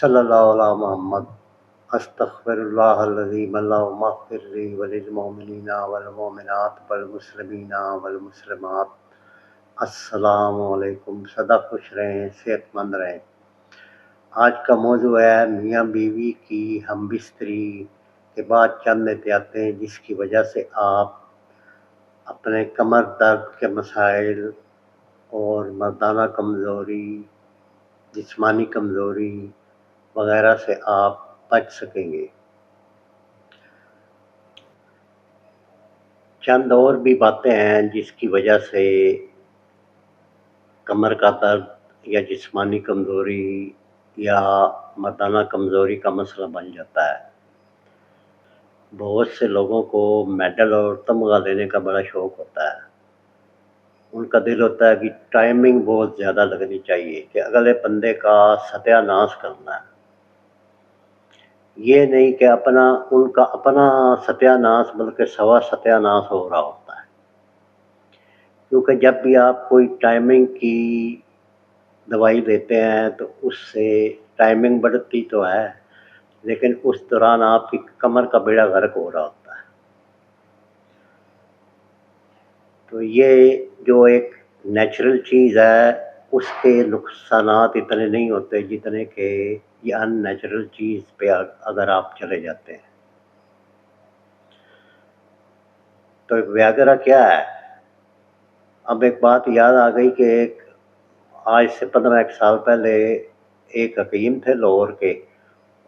صلی اللہ علیہ محمد، استغفر اللہ العظیم اللہ مغفر لی وللمؤمنین والمؤمنات والمسلمین والمسلمات۔ السلام علیکم سدا خوش رہیں، صحت مند رہیں۔ آج کا موضوع ہے میاں بیوی کی ہم بستری کے بعد چند احتیاطیں، جس کی وجہ سے آپ اپنے کمر درد کے مسائل اور مردانہ کمزوری، جسمانی کمزوری وغیرہ سے آپ بچ سکیں گے۔ چند اور بھی باتیں ہیں جس کی وجہ سے کمر کا درد یا جسمانی کمزوری یا مردانہ کمزوری کا مسئلہ بن جاتا ہے۔ بہت سے لوگوں کو میڈل اور تمغہ لینے کا بڑا شوق ہوتا ہے۔ ان کا دل ہوتا ہے کہ ٹائمنگ بہت زیادہ لگنی چاہیے کہ اگلے بندے کا ستیہ ناش کرنا ہے۔ یہ نہیں کہ اپنا، ان کا اپنا ستیہ ناش بلکہ سوا ستیہ ناش ہو رہا ہوتا ہے۔ کیونکہ جب بھی آپ کوئی ٹائمنگ کی دوائی لیتے ہیں تو اس سے ٹائمنگ بڑھتی تو ہے، لیکن اس دوران آپ کی کمر کا بیڑا غرق ہو رہا ہوتا ہے۔ تو یہ جو ایک نیچرل چیز ہے اس کے نقصانات اتنے نہیں ہوتے جتنے کہ یہ ان نیچرل چیز پہ اگر آپ چلے جاتے ہیں۔ تو ایک ویاگرا کیا ہے؟ اب ایک بات یاد آ گئی کہ ایک آج سے پندرہ ایک سال پہلے ایک حکیم تھے لاہور کے۔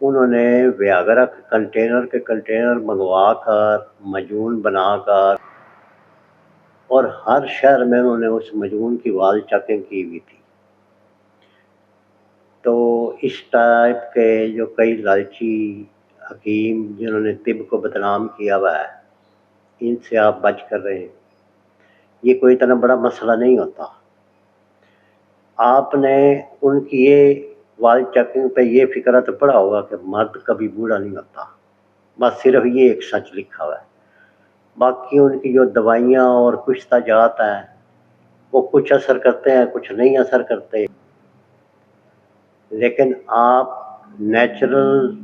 انہوں نے ویاگرا کنٹینر کے کنٹینر منگوا کر مجون بنا کر اور ہر شہر میں انہوں نے اس مجون کی وال چیکنگ کی ہوئی تھی۔ تو اس ٹائپ کے جو کئی لالچی حکیم جنہوں نے طب کو بدنام کیا ہوا ہے، ان سے آپ بچ کر رہے ہیں یہ کوئی اتنا بڑا مسئلہ نہیں ہوتا۔ آپ نے ان کی یہ وال چیکنگ پہ یہ فکر تو پڑا ہوگا کہ مرد کبھی بوڑھا نہیں ہوتا۔ بس صرف یہ ایک سچ لکھا ہوا ہے۔ باقی ان کی جو دوائیاں اور کچھ تجات ہیں وہ کچھ اثر کرتے ہیں، کچھ نہیں اثر کرتے۔ لیکن آپ نیچرل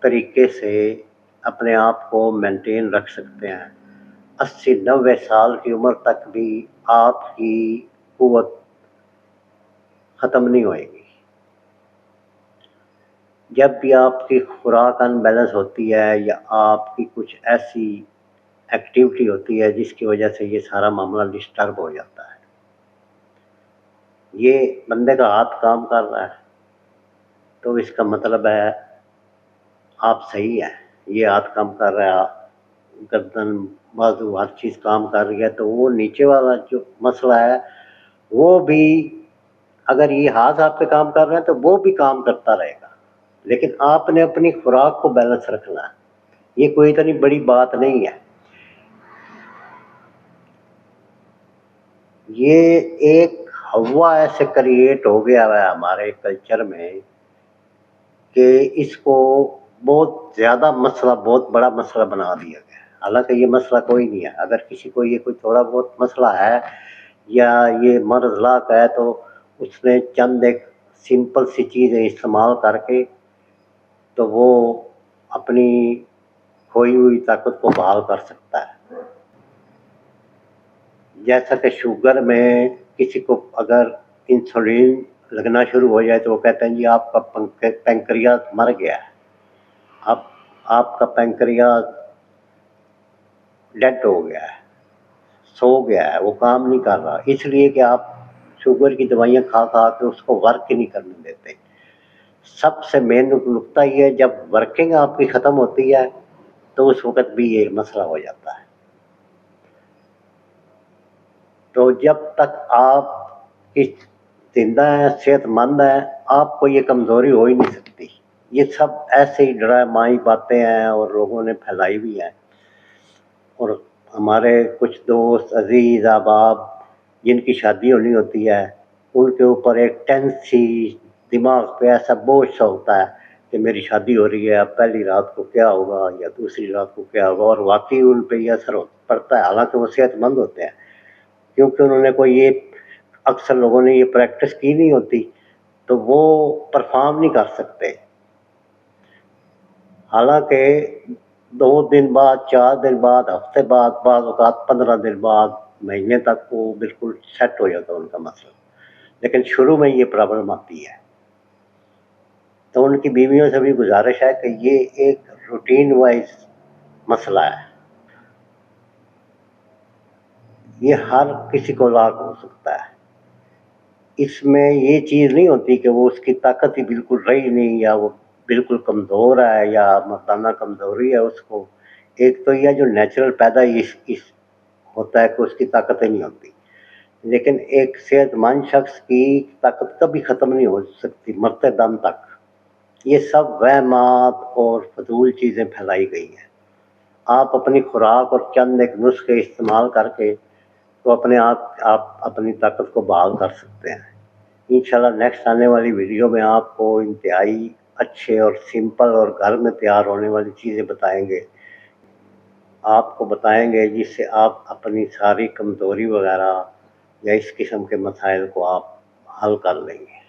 طریقے سے اپنے آپ کو مینٹین رکھ سکتے ہیں۔ اسی نوے سال کی عمر تک بھی آپ کی قوت ختم نہیں ہوئے گی۔ جب بھی آپ کی خوراک ان بیلنس ہوتی ہے یا آپ کی کچھ ایسی ایکٹیویٹی ہوتی ہے، جس کی وجہ سے یہ سارا معاملہ ڈسٹرب ہو جاتا ہے۔ یہ بندے کا ہاتھ کام کر رہا ہے۔ تو اس کا مطلب ہے، آپ صحیح ہیں۔ یہ ہاتھ کام کر رہا ہے، گردن بازو ہر چیز کام کر رہی ہے۔ تو وہ نیچے والا جو مسئلہ ہے، وہ بھی اگر یہ ہاتھ آپ پہ کام کر رہے ہیں تو وہ بھی کام کرتا رہے گا۔ لیکن آپ نے اپنی خوراک کو بیلنس رکھنا ہے۔ یہ کوئی اتنی بڑی بات نہیں ہے۔ یہ ایک ہوا ایسے کریٹ ہو گیا ہے ہمارے کلچر میں کہ اس کو بہت زیادہ مسئلہ، بہت بڑا مسئلہ بنا دیا گیا حالانکہ یہ مسئلہ کوئی نہیں ہے۔ اگر کسی کو یہ کوئی تھوڑا بہت مسئلہ ہے یا یہ مرض لاک ہے تو اس نے چند ایک سمپل سی چیزیں استعمال کر کے تو وہ اپنی کھوئی ہوئی طاقت کو بحال کر سکتا ہے۔ جیسا کہ شوگر میں کسی کو اگر انسولین لگنا شروع ہو جائے تو وہ کہتے ہیں جی آپ کا پینکریا مر گیا ہے۔ اب آپ کا پینکریا ڈیڈ ہو گیا ہے، سو گیا ہے، وہ کام نہیں کر رہا۔ اس لیے کہ آپ شوگر کی دوائیاں کھا کھا کے اس کو ورک نہیں کرنے دیتے۔ سب سے مین نقطہ یہ ہے، جب ورکنگ آپ کی ختم ہوتی ہے تو اس وقت بھی یہ مسئلہ ہو جاتا ہے۔ تو جب تک آپ کی زندہ ہیں صحت مند ہیں، آپ کو یہ کمزوری ہو ہی نہیں سکتی۔ یہ سب ایسے ہی ڈرامائی باتیں ہیں اور لوگوں نے پھیلائی بھی ہیں۔ اور ہمارے کچھ دوست، عزیز، احباب، جن کی شادی ہونی ہوتی ہے، ان کے اوپر ایک ٹینسی دماغ پہ ایسا بوجھ سا ہوتا ہے کہ میری شادی ہو رہی ہے، اب پہلی رات کو کیا ہوگا یا دوسری رات کو کیا ہوگا؟ اور واقعی ان پہ یہ اثر پڑتا ہے، حالانکہ وہ صحت مند ہوتے ہیں۔ کیونکہ انہوں نے کوئی یہ اکثر لوگوں نے یہ پریکٹس کی نہیں ہوتی، تو وہ پرفارم نہیں کر سکتے۔ حالانکہ دو دن بعد، چار دن بعد، ہفتے بعد، بعض اوقات پندرہ دن بعد، مہینے تک وہ بالکل سیٹ ہو جاتا ان کا مسئلہ۔ لیکن شروع میں یہ پرابلم آتی ہے۔ تو ان کی بیویوں سے بھی گزارش ہے کہ یہ ایک روٹین وائز مسئلہ ہے۔ یہ ہر کسی کو لاگ ہو سکتا ہے۔ اس میں یہ چیز نہیں ہوتی کہ وہ اس کی طاقت ہی بالکل رہی نہیں یا وہ بالکل کمزور ہے یا مردانہ کمزوری ہے اس کو۔ ایک تو یہ جو نیچرل پیدا اس اس ہوتا ہے کہ اس کی طاقتیں نہیں ہوتی۔ لیکن ایک صحت مند شخص کی طاقت کبھی ختم نہیں ہو سکتی، مرتے دم تک۔ یہ سب وہمات اور فضول چیزیں پھیلائی گئی ہیں۔ آپ اپنی خوراک اور چند ایک نسخے استعمال کر کے تو اپنے آپ آپ اپنی طاقت کو بحال کر سکتے ہیں۔ انشاءاللہ نیکسٹ آنے والی ویڈیو میں آپ کو انتہائی اچھے اور سمپل اور گھر میں تیار ہونے والی چیزیں بتائیں گے۔ آپ کو بتائیں گے جس سے آپ اپنی ساری کمزوری وغیرہ یا اس قسم کے مسائل کو آپ حل کر لیں گے۔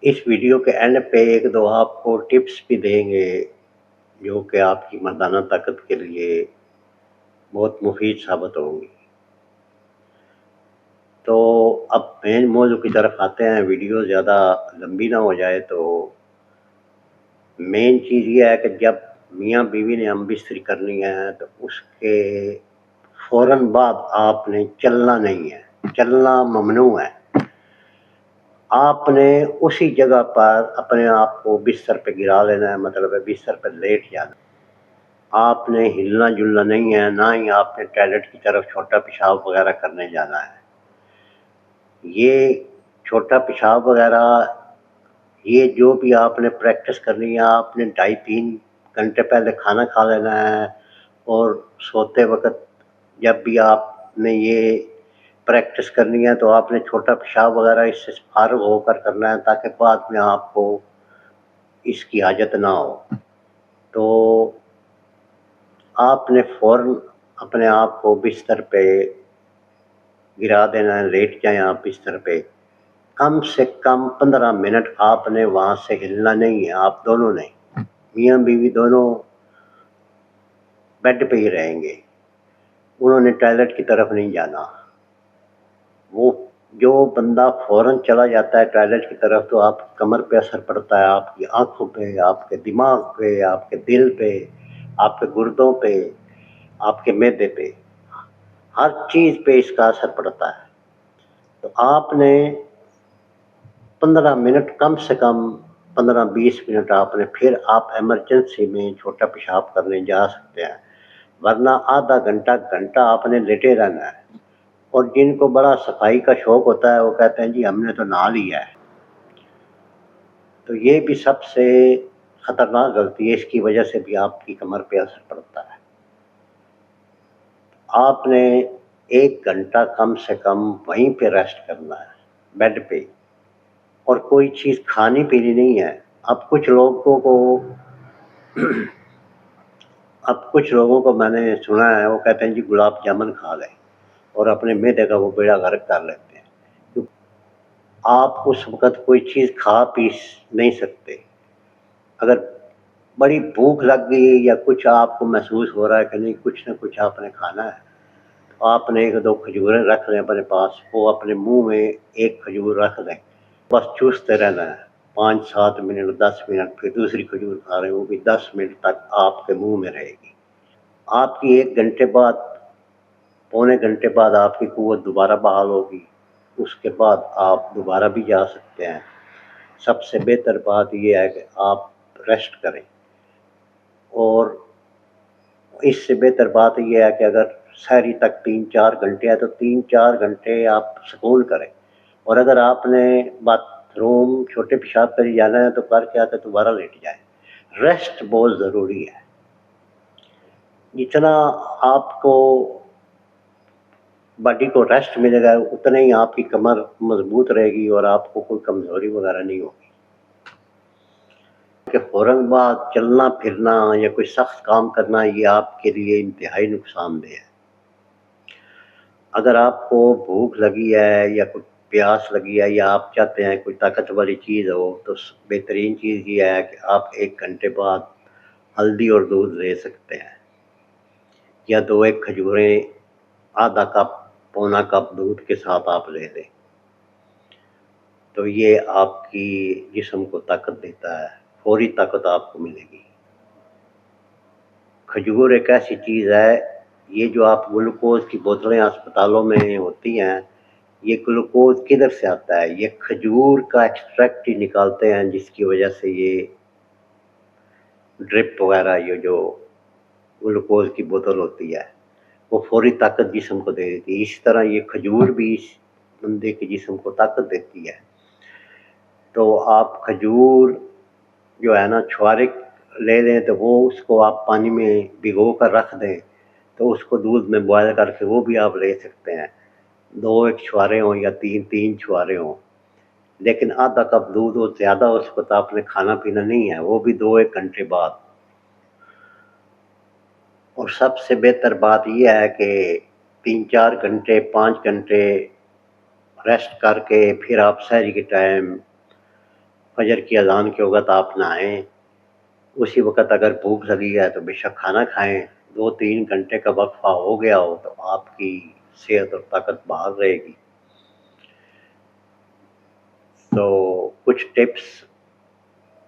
اس ویڈیو کے اینڈ پہ ایک دو آپ کو ٹپس بھی دیں گے۔ کہ آپ کی مردانہ طاقت کے لیے بہت مفید ثابت ہوں گی۔ تو اب مین موضوع کی طرف آتے ہیں، ویڈیو زیادہ لمبی نہ ہو جائے تو مین چیز یہ ہے کہ جب میاں بیوی نے ہم بستری کرنی ہے تو اس کے فوراً بعد آپ نے چلنا نہیں ہے، چلنا ممنوع ہے۔ آپ نے اسی جگہ پر اپنے آپ کو بستر پہ گرا لینا ہے مطلب ہے بستر پہ لیٹ جانا آپ نے ہلنا جلنا نہیں ہے، نہ ہی آپ نے ٹوائلٹ کی طرف چھوٹا پیشاب وغیرہ کرنے جانا ہے۔ یہ چھوٹا پیشاب وغیرہ، یہ جو بھی آپ نے پریکٹس کرنی ہے، آپ نے ڈھائی تین گھنٹے پہلے کھانا کھا لینا ہے اور سوتے وقت جب بھی آپ نے یہ پریکٹس کرنی ہے تو آپ نے چھوٹا پیشاب وغیرہ اس سے فارغ ہو کر کرنا ہے تاکہ بعد میں آپ کو اس کی حاجت نہ ہو۔ تو آپ نے فوراً اپنے آپ کو بستر پہ گرا دینا ہے، لیٹ جائیں آپ بستر پہ۔ کم سے کم پندرہ منٹ آپ نے وہاں سے ہلنا نہیں ہے، آپ دونوں نے میاں بیوی دونوں بیڈ پہ ہی رہیں گے۔ انہوں نے ٹوائلٹ کی طرف نہیں جانا۔ وہ جو بندہ فوراً چلا جاتا ہے ٹوائلٹ کی طرف تو آپ کمر پہ اثر پڑتا ہے، آپ کی آنکھوں پہ، آپ کے دماغ پہ، آپ کے دل پہ، آپ کے گردوں پہ، آپ کے میدے پہ۔ ہر چیز پہ اس کا اثر پڑتا ہے۔ تو آپ نے پندرہ منٹ، کم سے کم پندرہ بیس منٹ آپ نے پھر آپ ایمرجنسی میں چھوٹا پیشاب کرنے جا سکتے ہیں۔ ورنہ آدھا گھنٹہ گھنٹہ آپ نے لیٹے رہنا ہے۔ اور جن کو بڑا صفائی کا شوق ہوتا ہے، وہ کہتے ہیں جی ہم نے تو نہ لیا ہے۔ تو یہ بھی سب سے خطرناک غلطی ہے، اس کی وجہ سے بھی آپ کی کمر پہ اثر پڑتا ہے۔ آپ نے ایک گھنٹہ کم سے کم وہیں پہ ریسٹ کرنا ہے، بیڈ پہ۔ اور کوئی چیز کھانی پینی نہیں ہے۔ اب کچھ لوگوں کو، اب کچھ لوگوں کو میں نے سنا ہے، وہ کہتے ہیں جی گلاب جامن کھا لیں۔ اور اپنے میدے کا وہ بیڑا غرق کر لیتے ہیں۔ آپ اس وقت کوئی چیز کھا پی نہیں سکتے۔ اگر بڑی بھوک لگ گئی یا کچھ آپ کو محسوس ہو رہا ہے کہ نہیں، کچھ نہ کچھ آپ نے کھانا ہے، تو آپ نے ایک دو کھجوریں رکھ لیں اپنے پاس، وہ اپنے منہ میں ایک کھجور رکھ دیں بس چوستے رہنا ہے۔ پانچ، سات منٹ، دس منٹ، پھر دوسری کھجور کھا رہے ہیں وہ بھی دس منٹ تک آپ کے منہ میں رہے گی۔ آپ کی ایک گھنٹے بعد پونے گھنٹے بعد آپ کی قوت دوبارہ بحال ہوگی، اس کے بعد آپ دوبارہ بھی جا سکتے ہیں۔ سب سے بہتر بات یہ ہے کہ آپ ریسٹ کریں۔ اور اس سے بہتر بات یہ ہے کہ اگر شہری تک تین چار گھنٹے ہے تو تین چار گھنٹے آپ سکون کریں۔ اور اگر آپ نے باتھ روم چھوٹے پیشاب کر جانا ہے تو کر کے آتے دوبارہ لیٹ جائیں۔ ریسٹ بہت ضروری ہے۔ جتنا آپ کو باڈی کو ریسٹ ملے گا، اتنا ہی آپ کی کمر مضبوط رہے گی اور آپ کو کوئی کمزوری وغیرہ نہیں ہوگی۔ کہ فوراً بعد چلنا، پھرنا یا کوئی سخت کام کرنا، یہ آپ کے لیے انتہائی نقصان دہ ہے۔ اگر آپ کو بھوک لگی ہے یا کوئی پیاس لگی ہے یا آپ چاہتے ہیں کوئی طاقت والی چیز ہو، تو بہترین چیز یہ ہے کہ آپ ایک گھنٹے بعد ہلدی اور دودھ لے سکتے ہیں۔ یا دو ایک کھجوریں، آدھا کپ پونا کپ دودھ کے ساتھ آپ لے لیں۔ تو یہ آپ کی جسم کو طاقت دیتا ہے، فوری طاقت آپ کو ملے گی۔ کھجور ایک ایسی چیز ہے، یہ جو آپ گلوکوز کی بوتلیں اسپتالوں میں ہوتی ہیں، یہ گلوکوز کدھر سے آتا ہے؟ یہ کھجور کا ایکسٹریکٹ ہی نکالتے ہیں، جس کی وجہ سے یہ ڈرپ وغیرہ، یہ جو گلوکوز کی بوتل ہوتی ہے۔ وہ فوری طاقت جسم کو دے دیتی ہے۔ اس طرح یہ کھجور بھی اس بندے کے جسم کو طاقت دیتی ہے۔ تو آپ کھجور جو ہے نا چھوارے لے لیں تو وہ اس کو آپ پانی میں بھگو کر رکھ دیں تو اس کو دودھ میں بوائل کر کے وہ بھی آپ لے سکتے ہیں۔ دو ایک چھوارے ہوں یا تین تین چھوارے ہوں۔ لیکن آدھا کپ دودھ ہو زیادہ اس کو تو آپ نے کھانا پینا نہیں ہے، وہ بھی دو ایک گھنٹے بعد۔ اور سب سے بہتر بات یہ ہے کہ تین چار گھنٹے، پانچ گھنٹے ریسٹ کر کے پھر آپ سحری کے ٹائم فجر کی اذان کے وقت آپ نہائیں۔ اسی وقت اگر بھوک لگی ہے تو بے شک کھانا کھائیں۔ دو تین گھنٹے کا وقفہ ہو گیا ہو تو آپ کی صحت اور طاقت بحال رہے گی۔ تو کچھ ٹپس،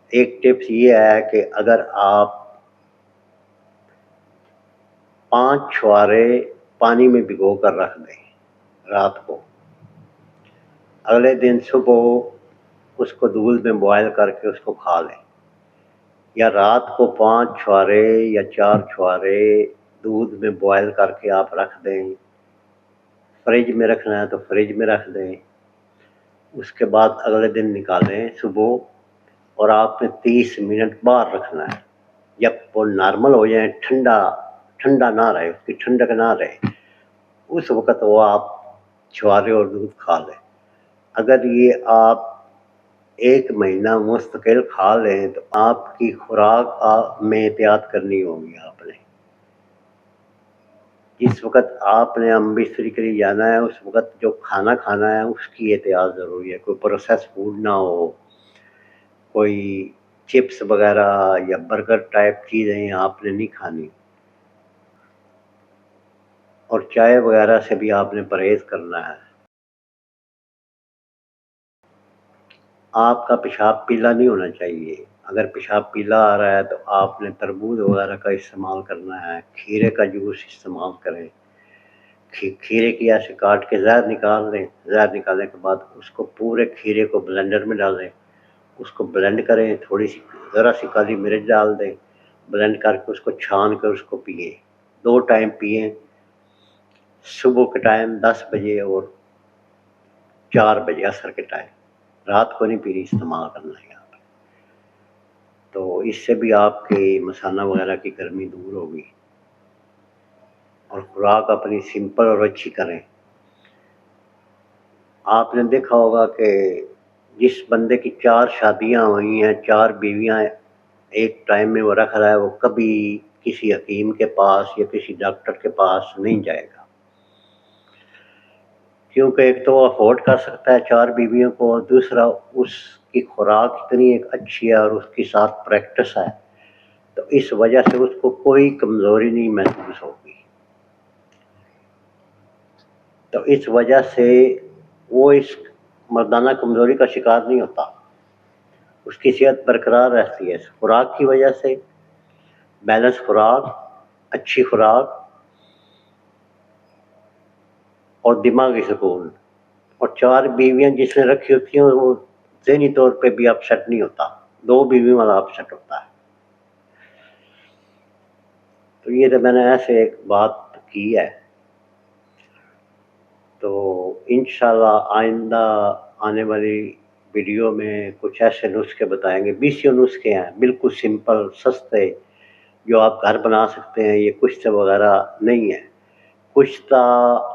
ایک ٹپس یہ ہے کہ اگر آپ پانچ چھوارے پانی میں بھگو کر رکھ دیں رات کو۔ اگلے دن صبح اس کو دودھ میں بوائل کر کے اس کو کھا لیں۔ یا رات کو پانچ چھوارے یا چار چھوارے دودھ میں بوائل کر کے آپ رکھ دیں۔ فریج میں رکھنا ہے تو فریج میں رکھ دیں۔ اس کے بعد اگلے دن نکالیں صبح اور آپ نے تیس منٹ باہر رکھنا ہے۔ جب وہ نارمل ہو جائیں، ٹھنڈا ٹھنڈا نہ رہے، اس کی ٹھنڈک نہ رہے۔ اس وقت وہ آپ چھوارے اور دودھ کھا لیں۔ اگر یہ آپ ایک مہینہ مستقل کھا لیں تو آپ کی خوراک میں احتیاط کرنی ہوگی آپ نے۔ جس وقت آپ نے امبستری کے لیے جانا ہے، اس وقت جو کھانا کھانا ہے، اس کی احتیاط ضروری ہے۔ کوئی پروسیس فوڈ نہ ہو، کوئی چپس وغیرہ یا برگر ٹائپ چیزیں آپ نے نہیں کھانی۔ اور چائے وغیرہ سے بھی آپ نے پرہیز کرنا ہے۔ آپ کا پیشاب پیلا نہیں ہونا چاہیے۔ اگر پیشاب پیلا آ رہا ہے تو آپ نے تربوز وغیرہ کا استعمال کرنا ہے، کھیرے کا جوس استعمال کریں۔ کھیرے کی ایسے کاٹ کے زہر نکال دیں۔ زہر نکالنے کے بعد اس کو پورے کھیرے کو بلینڈر میں ڈال دیں۔ اس کو بلینڈ کریں، تھوڑی سی، ذرا سی کالی مرچ ڈال دیں۔ بلینڈ کر کے اس کو چھان کر اس کو پئیں دو ٹائم پئیں صبح کے ٹائم دس بجے اور چار بجے عصر کے ٹائم۔ رات کو نہیں پیری استعمال کرنا ہے یہاں پہ تو اس سے بھی آپ کی مسالہ وغیرہ کی گرمی دور ہوگی۔ اور خوراک اپنی سمپل اور اچھی کریں۔ آپ نے دیکھا ہوگا کہ جس بندے کی چار شادیاں ہوئی ہیں، چار بیویاں ایک ٹائم میں وہ رکھ رہا ہے، وہ کبھی کسی حکیم کے پاس یا کسی ڈاکٹر کے پاس نہیں جائے گا۔ کیونکہ ایک تو وہ افورڈ کر سکتا ہے چار بیویوں کو اور دوسرا اس کی خوراک اتنی ایک اچھی ہے اور اس کی ساتھ پریکٹس ہے، تو اس وجہ سے اس کو کوئی کمزوری نہیں محسوس ہوگی۔ تو اس وجہ سے وہ اس مردانہ کمزوری کا شکار نہیں ہوتا۔ اس کی صحت برقرار رہتی ہے۔ اس خوراک کی وجہ سے بیلنس خوراک، اچھی خوراک اور دماغی سکون۔ اور چار بیویاں جس نے رکھی ہوتی ہیں، وہ ذہنی طور پہ بھی اپسٹ نہیں ہوتا۔ دو بیویوں والا اپسٹ ہوتا ہے۔ تو یہ تو میں نے ایسے ایک بات کی ہے۔ تو انشاءاللہ آئندہ آنے والی ویڈیو میں کچھ ایسے نسخے بتائیں گے۔ بیسیوں نسخے ہیں، بالکل سمپل سستے، جو آپ گھر بنا سکتے ہیں، یہ کچھ وغیرہ نہیں ہے۔ کشتہ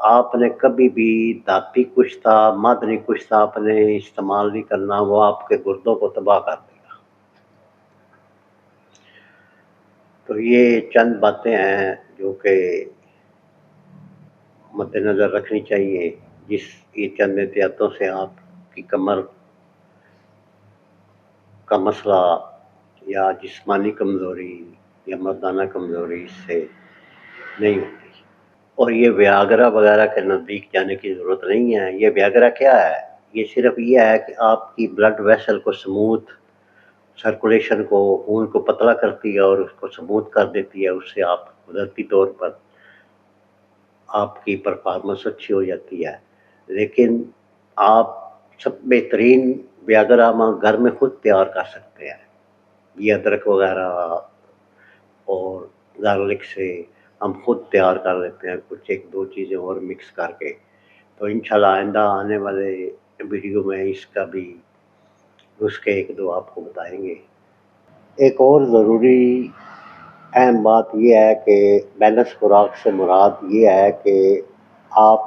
آپ نے کبھی بھی دھاتی کشتہ مادنی کشتہ آپ نے استعمال نہیں کرنا، وہ آپ کے گردوں کو تباہ کر دے گا۔ تو یہ چند باتیں ہیں جو کہ مد نظر رکھنی چاہیے، جس یہ چند احتیاطوں سے آپ کی کمر کا مسئلہ یا جسمانی کمزوری یا مردانہ کمزوری اس سے نہیں ہوتی۔ اور یہ ویاگرا وغیرہ کے نزدیک جانے کی ضرورت نہیں ہے۔ یہ ویاگرا کیا ہے؟ یہ صرف یہ ہے کہ آپ کی بلڈ ویسل کو سموتھ سرکولیشن کو، خون کو پتلا کرتی ہے اور اس کو سموتھ کر دیتی ہے۔ اس سے آپ قدرتی طور پر آپ کی پرفارمنس اچھی ہو جاتی ہے۔ لیکن آپ سب بہترین ویاگرامہ گھر میں خود تیار کر سکتے ہیں۔ یہ ادرک وغیرہ اور گارلک سے ہم خود تیار کر لیتے ہیں کچھ ایک دو چیزیں اور مکس کر کے۔ تو انشاءاللہ آئندہ آنے والے ویڈیو میں اس کا بھی اس کے ایک دو آپ کو بتائیں گے۔ ایک اور ضروری اہم بات یہ ہے کہ بیلنس خوراک سے مراد یہ ہے کہ آپ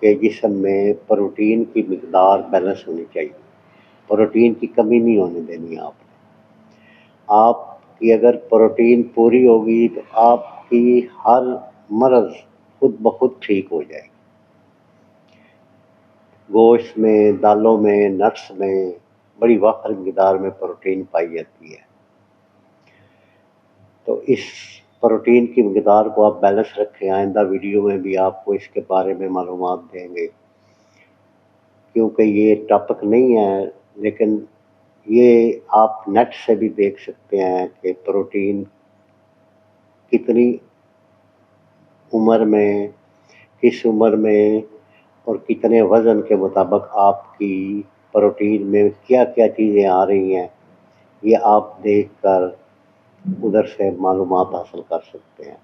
کے جسم میں پروٹین کی مقدار بیلنس ہونی چاہیے۔ پروٹین کی کمی نہیں ہونے دینی آپ۔ نے آپ کی اگر پروٹین پوری ہوگی تو آپ کی ہر مرض خود بخود ٹھیک ہو جائے گی۔ گوشت میں، دالوں میں، نٹس میں بڑی وافر مقدار میں پروٹین پائی جاتی ہے۔ تو اس پروٹین کی مقدار کو آپ بیلنس رکھیں۔ آئندہ ویڈیو میں بھی آپ کو اس کے بارے میں معلومات دیں گے۔ کیونکہ یہ ٹاپک نہیں ہے، لیکن یہ آپ نیٹ سے بھی دیکھ سکتے ہیں کہ پروٹین کتنی عمر میں، کس عمر میں اور کتنے وزن کے مطابق آپ کی پروٹین میں کیا کیا چیزیں آ رہی ہیں، یہ آپ دیکھ کر ادھر سے معلومات حاصل کر سکتے ہیں۔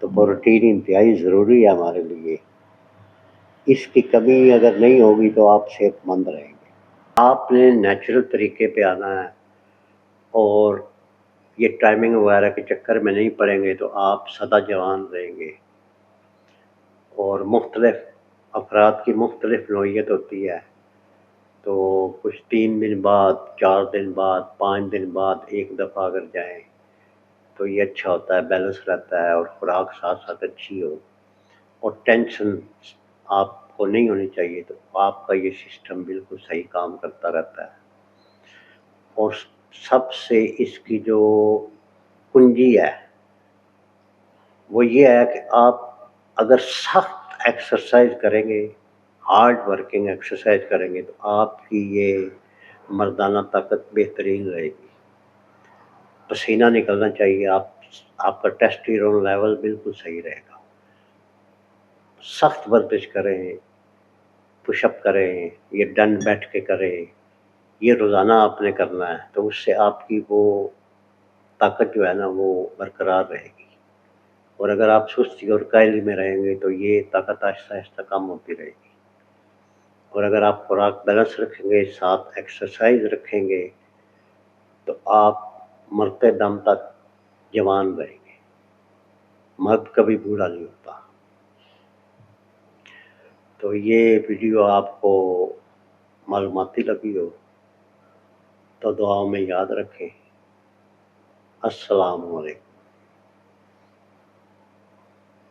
تو پروٹین انتہائی ضروری ہے ہمارے لیے۔ اس کی کمی اگر نہیں ہوگی تو آپ صحت مند رہیں۔ گے آپ نے نیچرل طریقے پہ آنا ہے اور یہ ٹائمنگ وغیرہ کے چکر میں نہیں پڑیں گے تو آپ سدا جوان رہیں گے اور مختلف افراد کی مختلف نوعیت ہوتی ہے۔ تو کچھ تین دن بعد، چار دن بعد، پانچ دن بعد ایک دفعہ اگر جائیں تو یہ اچھا ہوتا ہے بیلنس رہتا ہے اور خوراک ساتھ ساتھ اچھی ہو اور ٹینشن آپ کو نہیں ہونی چاہیے تو آپ کا یہ سسٹم بالکل صحیح کام کرتا رہتا ہے۔ اور سب سے اس کی جو کنجی ہے، وہ یہ ہے کہ آپ اگر سخت ایکسرسائز کریں گے ہارڈ ورکنگ ایکسرسائز کریں گے، تو آپ کی یہ مردانہ طاقت بہترین رہے گی۔ پسینہ نکلنا چاہیے، آپ آپ کا ٹیسٹیرون لیول بالکل صحیح رہے گا۔ سخت ورزش کریں پش اپ کریں، یہ ڈن بیٹھ کے کریں، یہ روزانہ آپ نے کرنا ہے، تو اس سے آپ کی وہ طاقت جو ہے نا وہ برقرار رہے گی۔ اور اگر آپ سستی اور کائلی میں رہیں گے تو یہ طاقت آہستہ آہستہ کم ہوتی رہے گی۔ اور اگر آپ خوراک بیلنس رکھیں گے، ساتھ ایکسرسائز رکھیں گے، تو آپ مرتے دم تک جوان رہیں گے۔ مرد کبھی بوڑھا نہیں ہوتا تو یہ ویڈیو آپ کو معلوماتی لگی ہو تو دعاؤں میں یاد رکھیں۔ السلام علیکم۔